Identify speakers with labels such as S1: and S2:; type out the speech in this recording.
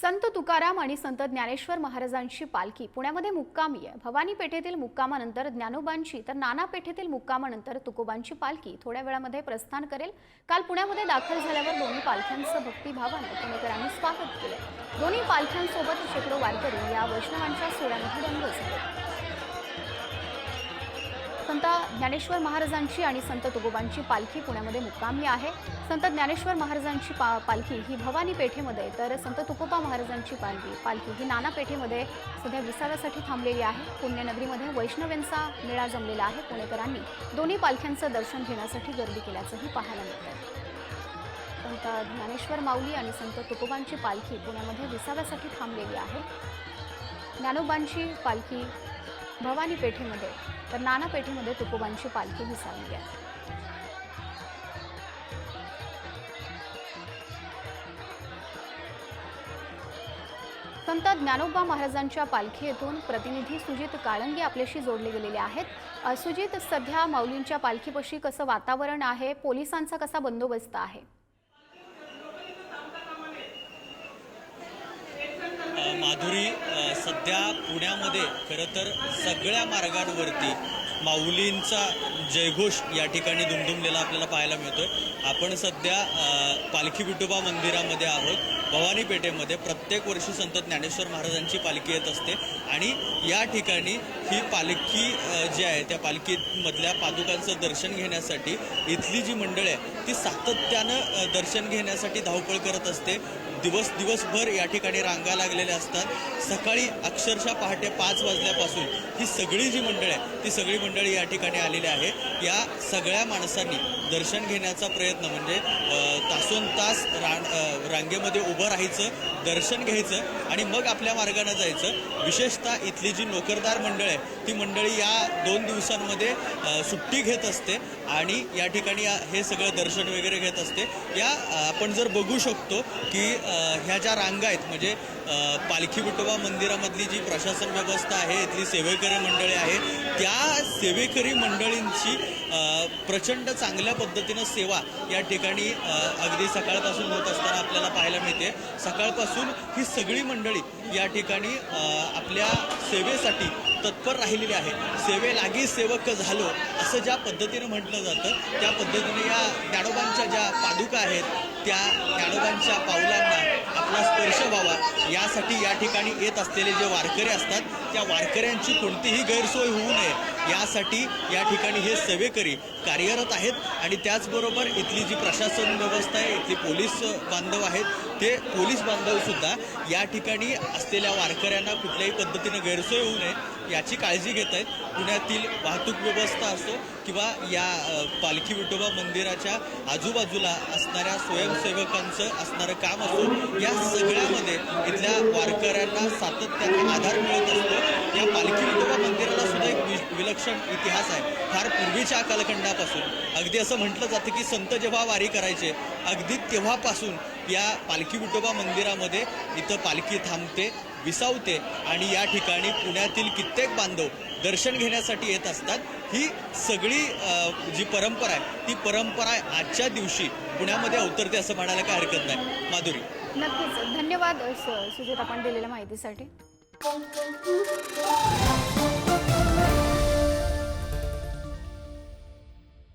S1: संत तुकाराम आणि संत ज्ञानेश्वर महाराजांची पालखी पुण्यामध्ये मुक्कामी आहे. भवानी पेठेतील मुक्कामानंतर ज्ञानोबांची तर नाना पेठेतील मुक्कामानंतर तुकोबांची पालखी थोड्या वेळामध्ये प्रस्थान करेल. काल पुण्यामध्ये दाखल झाल्यावर दोन्ही पालख्यांचं भक्तिभावानं पुणेकरांनी स्वागत केलं. दोन्ही पालख्यांसोबत शेकडो वारकरी या वैष्णवांच्या सोहळ्यामध्ये रंग झाले. संत ज्ञानेश्वर महाराजांची आणि संत तुकोबांची पालखी पुण्यामध्ये मुक्कामी आहे. संत ज्ञानेश्वर महाराजांची पा पालखी ही भवानी पेठेमध्ये तर संत तुकोबा महाराजांची पालखी पालखी ही नाना पेठेमध्ये सध्या विसाव्यासाठी थांबलेली आहे. पुण्यनगरीमध्ये वैष्णवेंचा मेळा जमलेला आहे. पुणेकरांनी दोन्ही पालख्यांचं दर्शन घेण्यासाठी गर्दी केल्याचंही पाहायला मिळतं संत ज्ञानेश्वर माऊली आणि संत तुकोबांची पालखी पुण्यामध्ये विसाव्यासाठी थांबलेली आहे. ज्ञानोबांची पालखी भवानी पेठेमध्ये तर नाना पेठेमध्ये तुकोबांची पालखी विसावली आहे. संत ज्ञानोबा महाराजांच्या पालखी येथून प्रतिनिधी सुजित काळंगे आपल्याशी जोडले गेलेले आहेत. सुजित सध्या माऊलींच्या पालखीपाशी कसं वातावरण आहे? पोलिसांचा कसा बंदोबस्त आहे?
S2: माधुरी सध्या पुण्यामध्ये खरं तर सगळ्या मार्गांवरती माऊलींचा जयघोष या ठिकाणी दुमदुमलेला आपल्याला पाहायला मिळतो आहे आपण सध्या पालखी विठोबा मंदिरामध्ये आहोत. भवानी पेठेमध्ये प्रत्येक वर्षी संत ज्ञानेश्वर महाराजांची पालखी येत असते. आणि या ठिकाणी ही पालखी जी आहे त्या पालखीमधल्या पादुकांचं दर्शन घेण्यासाठी इथली जी मंडळ आहे ती सातत्यानं दर्शन घेण्यासाठी धावपळ करत असते. दिवस दिवसभर या ठिकाणी रांगा लागलेल्या असतात. सकाळी अक्षरशः पहाटे पाच वाजल्यापासून ही सगळी जी मंडळ आहे ती सगळी मंडळी या ठिकाणी आलेले आहे या सगळ्या माणसांनी दर्शन घेण्याचा प्रयत्न म्हणजे तास तासोन तास रान रांगेमध्ये उभं राहायचं दर्शन घ्यायचं आणि मग आपल्या मार्गानं जायचं. विशेषतः इथली जी नोकरदार मंडळ आहे ती मंडळी या दोन दिवसांमध्ये सुट्टी घेत असते आणि या ठिकाणी हे सगळं दर्शन वगैरे घेत असते. या आपण जर बघू शकतो की ह्या ज्या रांगा आहेत म्हणजे पालखी विठोबा मंदिरामधली जी प्रशासन व्यवस्था आहे इथली सेवेकरी मंडळी आहे त्या सेवेकरी मंडळींची प्रचंड चांगल्या पद्धतीनं सेवा या ठिकाणी अगदी अगदी सकाळपासून होत असताना आपल्याला पाहायला मिळते. सकाळपासून ही सगळी मंडळी या ठिकाणी आपल्या सेवेसाठी तत्पर राहिलेली आहे. सेवे लागी सेवक झालो असं ज्या पद्धतीनं म्हटलं जातं त्या पद्धतीने या ज्ञानोबांच्या ज्या पादुका आहेत त्या ज्ञानोबांच्या पावलांना आपला स्पर्श व्हावा यासाठी या ठिकाणी येत असलेले जे वारकरी असतात त्या वारकऱ्यांची कोणतीही गैरसोय होऊ नये. यासाठी या ठिकाणी हे सेवेकरी कार्यरत आहेत आणि त्याचबरोबर इथली जी प्रशासन व्यवस्था आहे इथली पोलीस बांधव आहेत ते पोलीस बांधवसुद्धा या ठिकाणी असलेल्या वारकऱ्यांना कुठल्याही पद्धतीनं गैरसोय होऊ नये याची काळजी घेत आहेत. पुण्यातील वाहतूक व्यवस्था असो किंवा या पालखी विठोबा मंदिराच्या आजूबाजूला असणाऱ्या स्वयंसेवकांचं असणारं काम असो या सगळ्यामध्ये इथल्या वारकऱ्यांना सातत्याने आधार मिळत असतो. या पालखी विठोबा मंदिराला विलक्षण इतिहास आहे. फार पूर्वीच्या कालखंडापासून अगदी असं म्हटलं जातं की संत जेव्हा वारी करायचे अगदी तेव्हापासून या पालखी विठोबा मंदिरामध्ये इथं पालखी थांबते विसावते आणि या ठिकाणी पुण्यातील कित्येक बांधव दर्शन घेण्यासाठी येत असतात. ही सगळी जी परंपरा आहे ती परंपरा आजच्या दिवशी पुण्यामध्ये अवतरते असं म्हणायला काय हरकत नाही. माधुरी.
S1: नक्कीच. धन्यवाद सुजित आपण दिलेल्या माहितीसाठी.